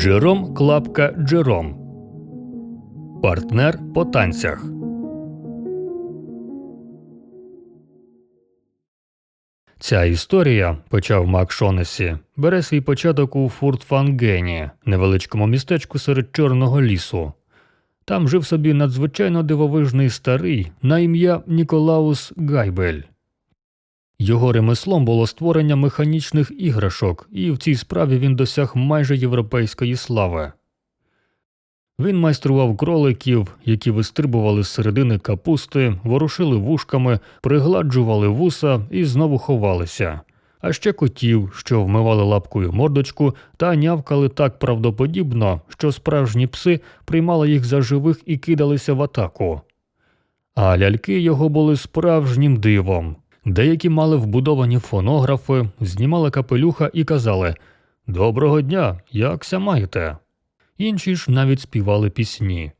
Джером Клапка Джером. Партнер по танцях. Ця історія, почав Мак Шонесі, бере свій початок у Фуртфангені, невеличкому містечку серед Чорного лісу. Там жив собі надзвичайно дивовижний старий на ім'я Ніколаус Гайбель. Його ремеслом було створення механічних іграшок, і в цій справі він досяг майже європейської слави. Він майстрував кроликів, які вистрибували з середини капусти, ворушили вушками, пригладжували вуса і знову ховалися, а ще котів, що вмивали лапкою мордочку та нявкали так правдоподібно, що справжні пси приймали їх за живих і кидалися в атаку. А ляльки його були справжнім дивом. Деякі мали вбудовані фонографи, знімали капелюха і казали Доброго дня, якся маєте? Інші ж навіть співали пісні.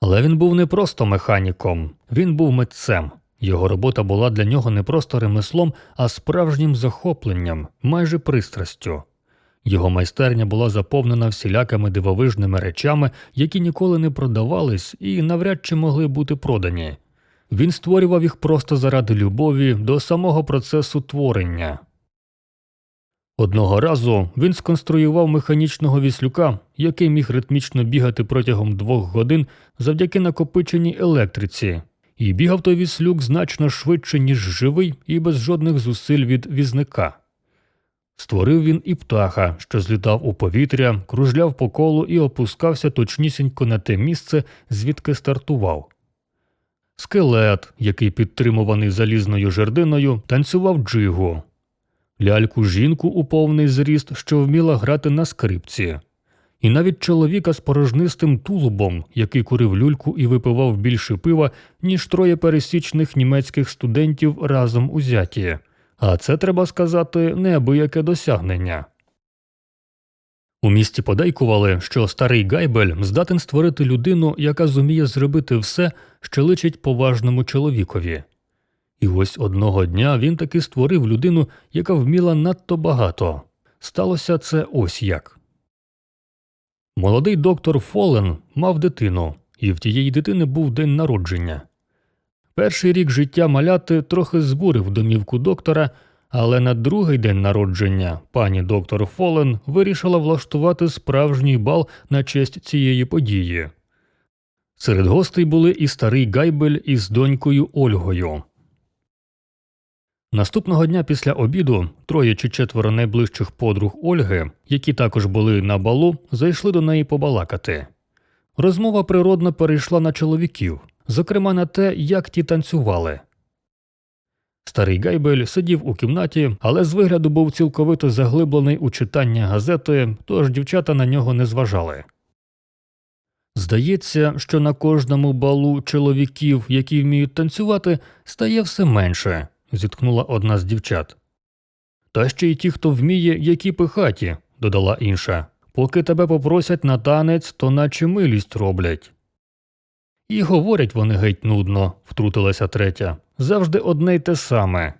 Але він був не просто механіком, він був митцем. Його робота була для нього не просто ремеслом, а справжнім захопленням, майже пристрастю. Його майстерня була заповнена всілякими дивовижними речами, які ніколи не продавались і навряд чи могли бути продані. Він створював їх просто заради любові до самого процесу творення. Одного разу він сконструював механічного віслюка, який міг ритмічно бігати протягом двох годин завдяки накопиченій електриці, і бігав той віслюк значно швидше, ніж живий, і без жодних зусиль від візника. Створив він і птаха, що злітав у повітря, кружляв по колу і опускався точнісінько на те місце, звідки стартував. Скелет, який підтримуваний залізною жердиною, танцював джигу, ляльку жінку у повний зріст, що вміла грати на скрипці, і навіть чоловіка з порожнистим тулубом, який курив люльку і випивав більше пива, ніж троє пересічних німецьких студентів разом узяті. А це треба сказати неабияке досягнення. У місті подейкували, що старий Гайбель здатен створити людину, яка зуміє зробити все, що личить поважному чоловікові. І ось одного дня він таки створив людину, яка вміла надто багато. Сталося це ось як. Молодий доктор Фолен мав дитину, і в тієї дитини був день народження. Перший рік життя маляти трохи збурив домівку доктора, але на другий день народження пані доктор Фолен вирішила влаштувати справжній бал на честь цієї події. Серед гостей були і старий Гайбель із донькою Ольгою. Наступного дня після обіду троє чи четверо найближчих подруг Ольги, які також були на балу, зайшли до неї побалакати. Розмова природно перейшла на чоловіків, зокрема на те, як ті танцювали. Старий Гайбель сидів у кімнаті, але з вигляду був цілковито заглиблений у читання газети, тож дівчата на нього не зважали. Здається, що на кожному балу чоловіків, які вміють танцювати, стає все менше, зіткнула одна з дівчат. Та ще й ті, хто вміє, які пихаті, додала інша. Поки тебе попросять на танець, то наче милість роблять. І говорять вони геть нудно, втрутилася третя. Завжди одне й те саме.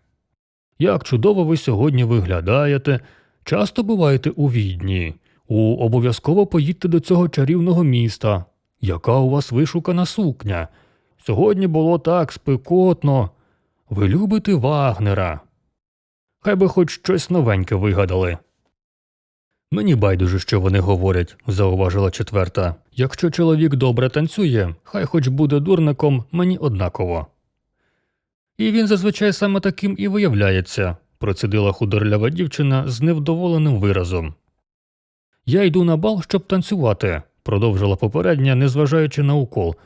Як чудово ви сьогодні виглядаєте, часто буваєте у відні. У обов'язково поїдьте до цього чарівного міста. Яка у вас вишукана сукня? Сьогодні було так спекотно. Ви любите Вагнера. Хай би хоч щось новеньке вигадали. Мені байдуже, що вони говорять, зауважила четверта. Якщо чоловік добре танцює, хай хоч буде дурником, мені однаково. І він зазвичай саме таким і виявляється, процідила худорлява дівчина з невдоволеним виразом. Я йду на бал, щоб танцювати, продовжила попередня, незважаючи на укол.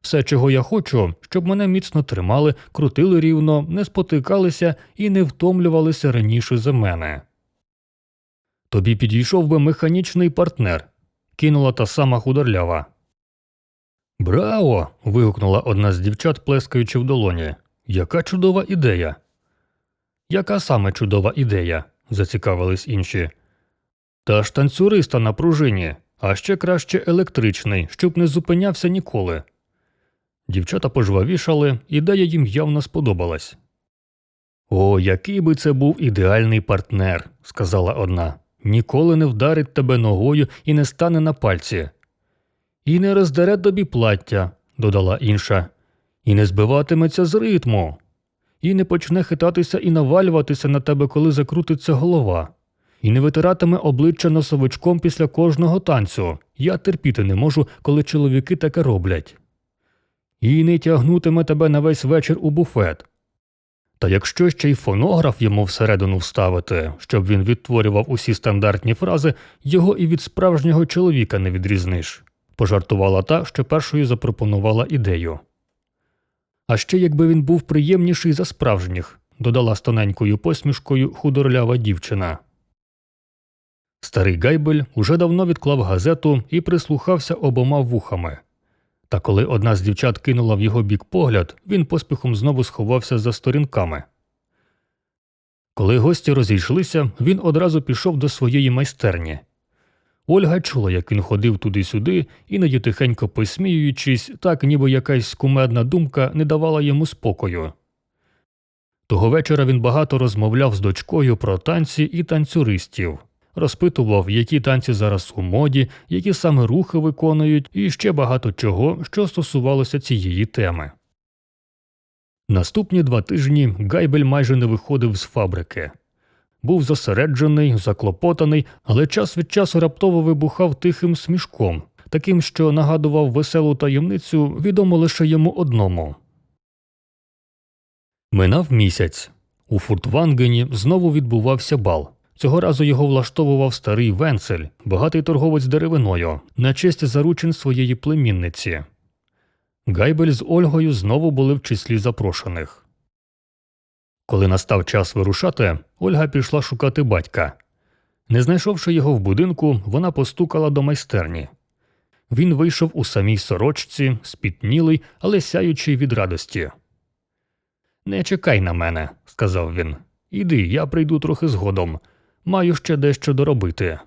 Все, чого я хочу, щоб мене міцно тримали, крутили рівно, не спотикалися і не втомлювалися раніше за мене. Тобі підійшов би механічний партнер, кинула та сама худорлява. Браво. вигукнула одна з дівчат, плескаючи в долоні. Яка чудова ідея. Яка саме чудова ідея? зацікавились інші. Та ж танцюриста на пружині, а ще краще електричний, щоб не зупинявся ніколи. Дівчата пожвавішали, ідея їм явно сподобалась. О, який би це був ідеальний партнер, сказала одна. ніколи не вдарить тебе ногою і не стане на пальці. І не роздере тобі плаття, додала інша, і не збиватиметься з ритму, і не почне хитатися і навалюватися на тебе, коли закрутиться голова, і не витиратиме обличчя носовичком після кожного танцю. Я терпіти не можу, коли чоловіки таке роблять. І не тягнутиме тебе на весь вечір у буфет. Та якщо ще й фонограф йому всередину вставити, щоб він відтворював усі стандартні фрази, його і від справжнього чоловіка не відрізниш, пожартувала та, що першою запропонувала ідею. А ще якби він був приємніший за справжніх, додала з тоненькою посмішкою худорлява дівчина. Старий Гайбель уже давно відклав газету і прислухався обома вухами. Та коли одна з дівчат кинула в його бік погляд, він поспіхом знову сховався за сторінками. Коли гості розійшлися, він одразу пішов до своєї майстерні. Ольга чула, як він ходив туди-сюди, іноді тихенько посміюючись, так ніби якась кумедна думка не давала йому спокою. Того вечора він багато розмовляв з дочкою про танці і танцюристів, розпитував, які танці зараз у моді, які саме рухи виконують, і ще багато чого, що стосувалося цієї теми. Наступні два тижні Гайбель майже не виходив з фабрики. Був зосереджений, заклопотаний, але час від часу раптово вибухав тихим смішком, таким, що нагадував веселу таємницю, відому лише йому одному. Минав місяць. У Фуртвангені знову відбувався бал. Цього разу його влаштовував старий Венцель, багатий торговець деревиною, на честь заручин своєї племінниці. Гайбель з Ольгою знову були в числі запрошених. Коли настав час вирушати, Ольга пішла шукати батька. Не знайшовши його в будинку, вона постукала до майстерні. Він вийшов у самій сорочці, спітнілий, але сяючий від радості. Не чекай на мене, сказав він. Іди, я прийду трохи згодом. Маю ще дещо доробити.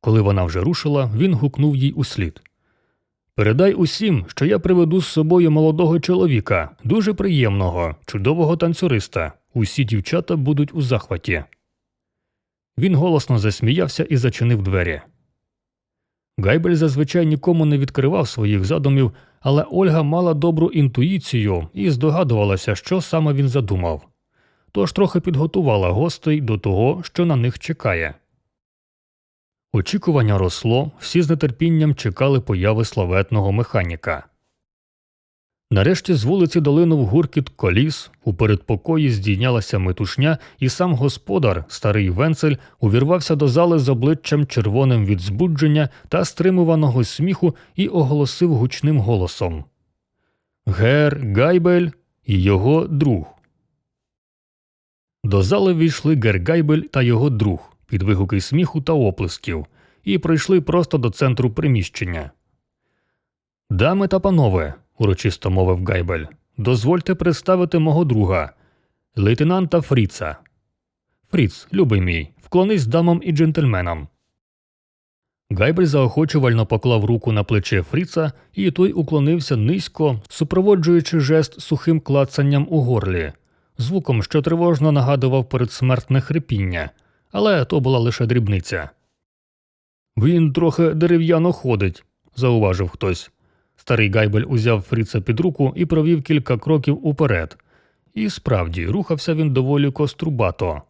Коли вона вже рушила, він гукнув їй услід. Передай усім, що я приведу з собою молодого чоловіка, дуже приємного, чудового танцюриста. Усі дівчата будуть у захваті. Він голосно засміявся і зачинив двері. Гайбель зазвичай нікому не відкривав своїх задумів, але Ольга мала добру інтуїцію і здогадувалася, що саме він задумав. Тож трохи підготувала гостей до того, що на них чекає. Очікування росло, всі з нетерпінням чекали появи славетного механіка. Нарешті з вулиці долинув гуркіт коліс, у передпокої здійнялася метушня, і сам господар, старий венцель, увірвався до зали з обличчям червоним від збудження та стримуваного сміху і оголосив гучним голосом Гер Гайбель і його друг. До зали війшли Гер Гайбель та його друг під вигуки сміху та оплесків, і прийшли просто до центру приміщення. Дами та панове, урочисто мовив Гайбель, дозвольте представити мого друга, лейтенанта Фріца. Фріц, любий мій, вклонись дамам і джентльменам. Гайбель заохочувально поклав руку на плече Фріца, і той уклонився низько, супроводжуючи жест сухим клацанням у горлі, звуком, що тривожно нагадував передсмертне хрипіння, але то була лише дрібниця. Він трохи дерев'яно ходить, зауважив хтось. Старий Гайбель узяв Фріца під руку і провів кілька кроків уперед. І справді рухався він доволі кострубато.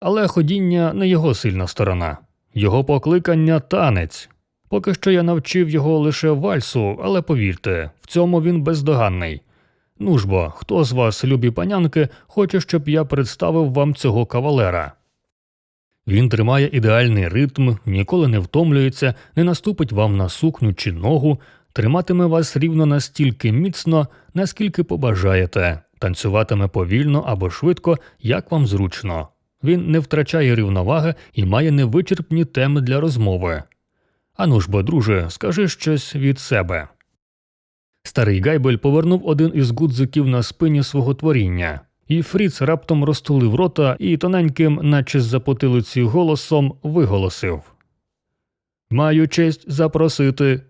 Але ходіння не його сильна сторона, його покликання танець. Поки що я навчив його лише вальсу, але повірте, в цьому він бездоганний. Ну ж бо, хто з вас, любі панянки, хоче, щоб я представив вам цього кавалера? Він тримає ідеальний ритм, ніколи не втомлюється, не наступить вам на сукню чи ногу, триматиме вас рівно настільки міцно, наскільки побажаєте, танцюватиме повільно або швидко, як вам зручно. Він не втрачає рівноваги і має невичерпні теми для розмови. Ану ж бо, друже, скажи щось від себе. Старий Гайбель повернув один із гудзиків на спині свого творіння, і Фріц раптом розтулив рота і тоненьким, наче з-за потилиці голосом, виголосив Маю честь запросити.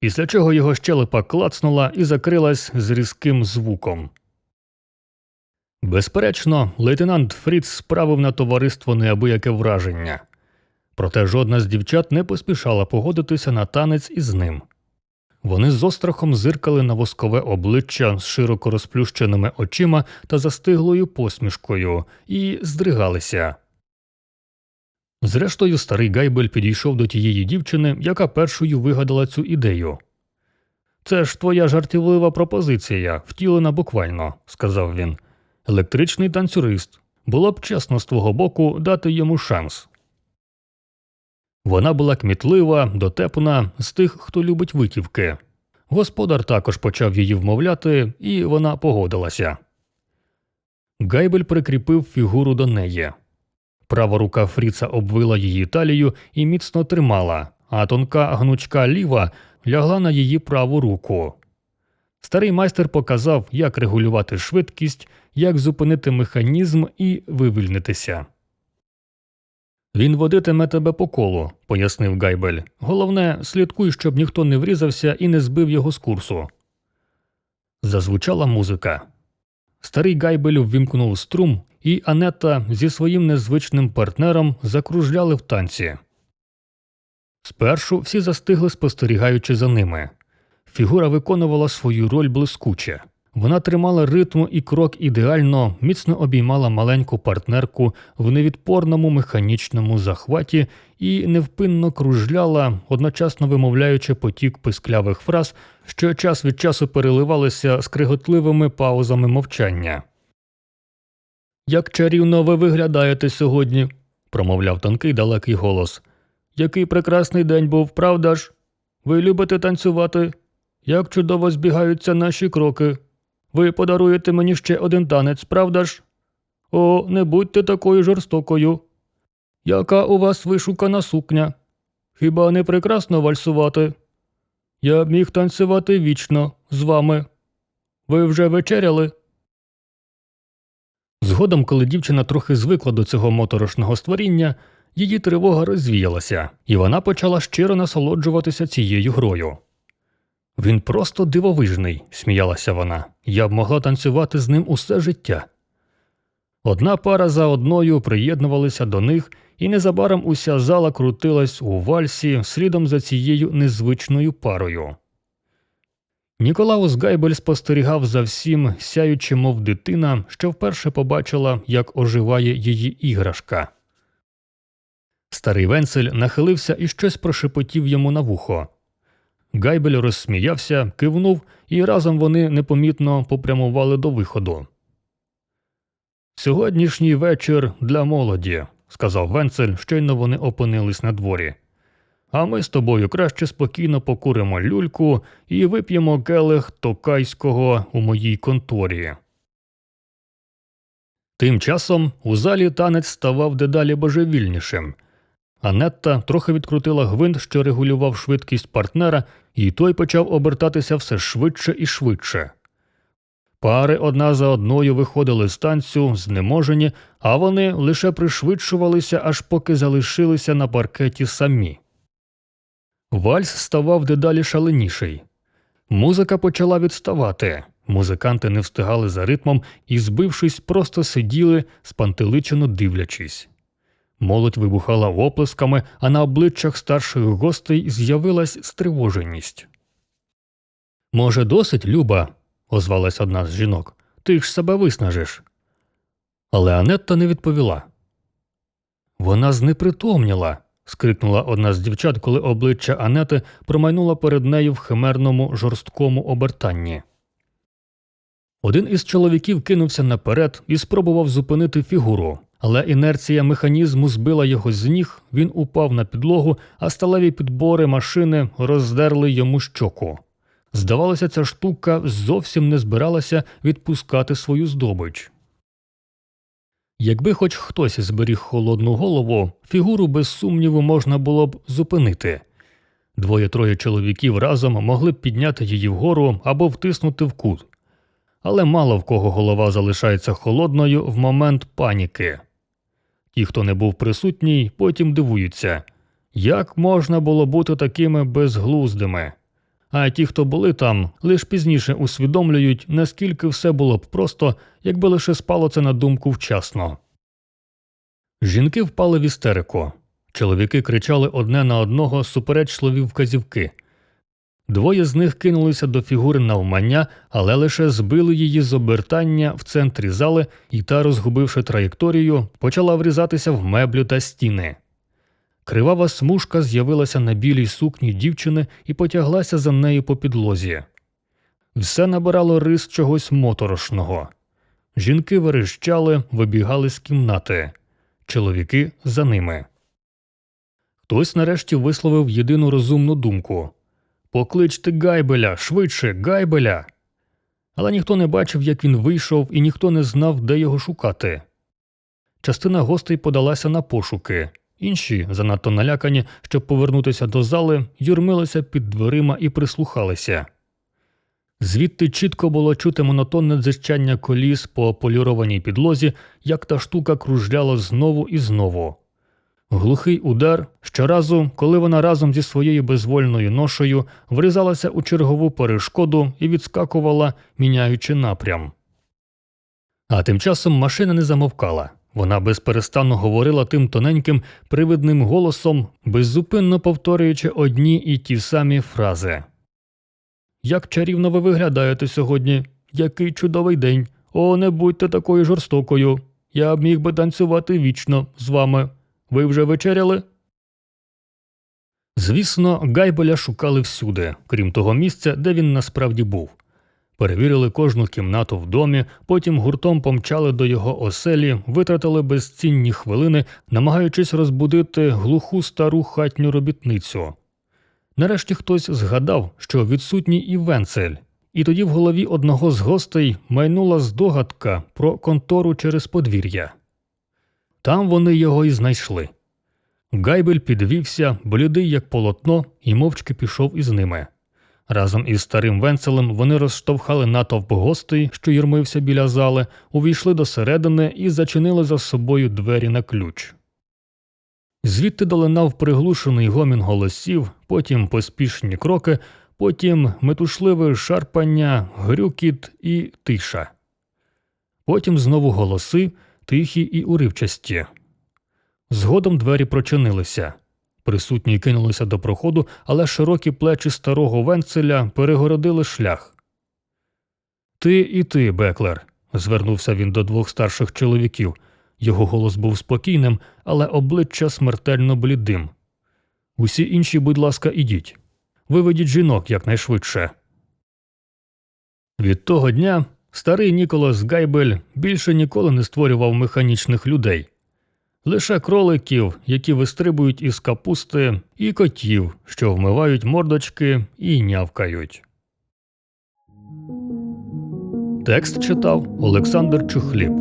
Після чого його щелепа клацнула і закрилась з різким звуком. Безперечно, лейтенант Фріц справив на товариство неабияке враження. Проте жодна з дівчат не поспішала погодитися на танець із ним. Вони з острахом зиркали на воскове обличчя з широко розплющеними очима та застиглою посмішкою і здригалися. Зрештою, старий Гайбель підійшов до тієї дівчини, яка першою вигадала цю ідею. Це ж твоя жартівлива пропозиція, втілена буквально, сказав він. Електричний танцюрист. Було б чесно з твого боку дати йому шанс. Вона була кмітлива, дотепна, з тих, хто любить витівки. Господар також почав її вмовляти, і вона погодилася. Гайбель прикріпив фігуру до неї. Права рука Фріца обвила її талію і міцно тримала, а тонка гнучка ліва лягла на її праву руку. Старий майстер показав, як регулювати швидкість, як зупинити механізм і вивільнитися. Він водитиме тебе по колу, пояснив Гайбель. Головне, слідкуй, щоб ніхто не врізався і не збив його з курсу. Зазвучала музика. Старий Гайбель ввімкнув струм, і Анетта зі своїм незвичним партнером закружляли в танці. Спершу всі застигли, спостерігаючи за ними. Фігура виконувала свою роль блискуче. Вона тримала ритм і крок ідеально, міцно обіймала маленьку партнерку в невідпорному механічному захваті і невпинно кружляла, одночасно вимовляючи потік писклявих фраз, що час від часу переливалися скриготливими паузами мовчання. Як чарівно ви виглядаєте сьогодні, промовляв тонкий далекий голос. Який прекрасний день був, правда ж? Ви любите танцювати? Як чудово збігаються наші кроки. Ви подаруєте мені ще один танець, правда ж? О, не будьте такою жорстокою. Яка у вас вишукана сукня? Хіба не прекрасно вальсувати? Я б міг танцювати вічно з вами. Ви вже вечеряли? Згодом, коли дівчина трохи звикла до цього моторошного створіння, її тривога розвіялася, і вона почала щиро насолоджуватися цією грою. Він просто дивовижний, сміялася вона. Я б могла танцювати з ним усе життя. Одна пара за одною приєднувалися до них, і незабаром уся зала крутилась у вальсі слідом за цією незвичною парою. Ніколаус Гайбель спостерігав за всім, сяючи, мов дитина, що вперше побачила, як оживає її іграшка. Старий Венцель нахилився і щось прошепотів йому на вухо. Гайбель розсміявся, кивнув, і разом вони непомітно попрямували до виходу. Сьогоднішній вечір для молоді, сказав Венцель, щойно вони опинились на дворі. А ми з тобою краще спокійно покуримо люльку і вип'ємо келих токайського у моїй конторі. Тим часом у залі танець ставав дедалі божевільнішим. Анетта трохи відкрутила гвинт, що регулював швидкість партнера, і той почав обертатися все швидше і швидше. Пари одна за одною виходили з танцю, знеможені, а вони лише пришвидшувалися, аж поки залишилися на паркеті самі. Вальс ставав дедалі шаленіший. Музика почала відставати. Музиканти не встигали за ритмом і, збившись, просто сиділи, спантеличено дивлячись. Молодь вибухала оплесками, а на обличчях старших гостей з'явилась стривоженість. Може, досить, Люба, озвалась одна з жінок. Ти ж себе виснажиш. Але Анетта не відповіла. Вона знепритомніла. скрикнула одна з дівчат, коли обличчя Анети промайнуло перед нею в химерному жорсткому обертанні. Один із чоловіків кинувся наперед і спробував зупинити фігуру, але інерція механізму збила його з ніг, він упав на підлогу, а сталеві підбори машини роздерли йому щоку. Здавалося, ця штука зовсім не збиралася відпускати свою здобич. Якби хоч хтось зберіг холодну голову, фігуру без сумніву можна було б зупинити. Двоє троє чоловіків разом могли б підняти її вгору або втиснути в кут. Але мало в кого голова залишається холодною в момент паніки. Ті, хто не був присутній, потім дивуються, як можна було бути такими безглуздими. А ті, хто були там, лиш пізніше усвідомлюють, наскільки все було б просто, якби лише спало це на думку вчасно. Жінки впали в істерику. Чоловіки кричали одне на одного суперечливі вказівки. Двоє з них кинулися до фігури навмання, але лише збили її з обертання в центрі зали, і та, розгубивши траєкторію, почала врізатися в меблю та стіни. Кривава смужка з'явилася на білій сукні дівчини і потяглася за нею по підлозі. Все набирало рис чогось моторошного. Жінки верещали, вибігали з кімнати, чоловіки за ними. Хтось нарешті висловив єдину розумну думку Покличте Гайбеля, швидше, Гайбеля. Але ніхто не бачив, як він вийшов, і ніхто не знав, де його шукати. Частина гостей подалася на пошуки, інші, занадто налякані, щоб повернутися до зали, юрмилися під дверима і прислухалися. Звідти чітко було чути монотонне дзищання коліс по полірованій підлозі, як та штука кружляла знову і знову. Глухий удар щоразу, коли вона разом зі своєю безвольною ношею врізалася у чергову перешкоду і відскакувала, міняючи напрям. А тим часом машина не замовкала. Вона безперестанно говорила тим тоненьким, привидним голосом, беззупинно повторюючи одні і ті самі фрази. Як чарівно ви виглядаєте сьогодні, який чудовий день. О, не будьте такою жорстокою. Я б міг би танцювати вічно з вами. Ви вже вечеряли? Звісно, Гайбеля шукали всюди, крім того місця, де він насправді був. Перевірили кожну кімнату в домі, потім гуртом помчали до його оселі, витратили безцінні хвилини, намагаючись розбудити глуху стару хатню робітницю. Нарешті хтось згадав, що відсутній і венцель, і тоді в голові одного з гостей майнула здогадка про контору через подвір'я. Там вони його і знайшли. Гайбель підвівся, блідий як полотно, і мовчки пішов із ними. Разом із старим венцелем вони розштовхали натовп гостей, що юрмився біля зали, увійшли до середини і зачинили за собою двері на ключ. Звідти долинав приглушений гомін голосів, потім поспішні кроки, потім метушливе шарпання, грюкіт і тиша. Потім знову голоси, тихі і уривчасті. Згодом двері прочинилися. Присутні кинулися до проходу, але широкі плечі старого венцеля перегородили шлях. Ти і ти, Беклер, звернувся він до двох старших чоловіків. Його голос був спокійним, але обличчя смертельно блідим. Усі інші, будь ласка, ідіть. Виведіть жінок якнайшвидше. Від того дня старий Ніколас Гайбель більше ніколи не створював механічних людей. Лише кроликів, які вистрибують із капусти, і котів, що вмивають мордочки і нявкають. Текст читав Олександр Чухліб.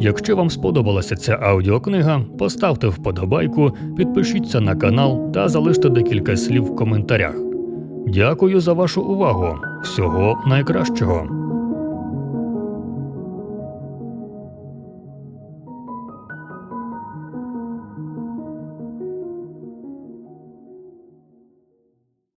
Якщо вам сподобалася ця аудіокнига, поставте вподобайку, підпишіться на канал та залиште декілька слів в коментарях. Дякую за вашу увагу. Всього найкращого.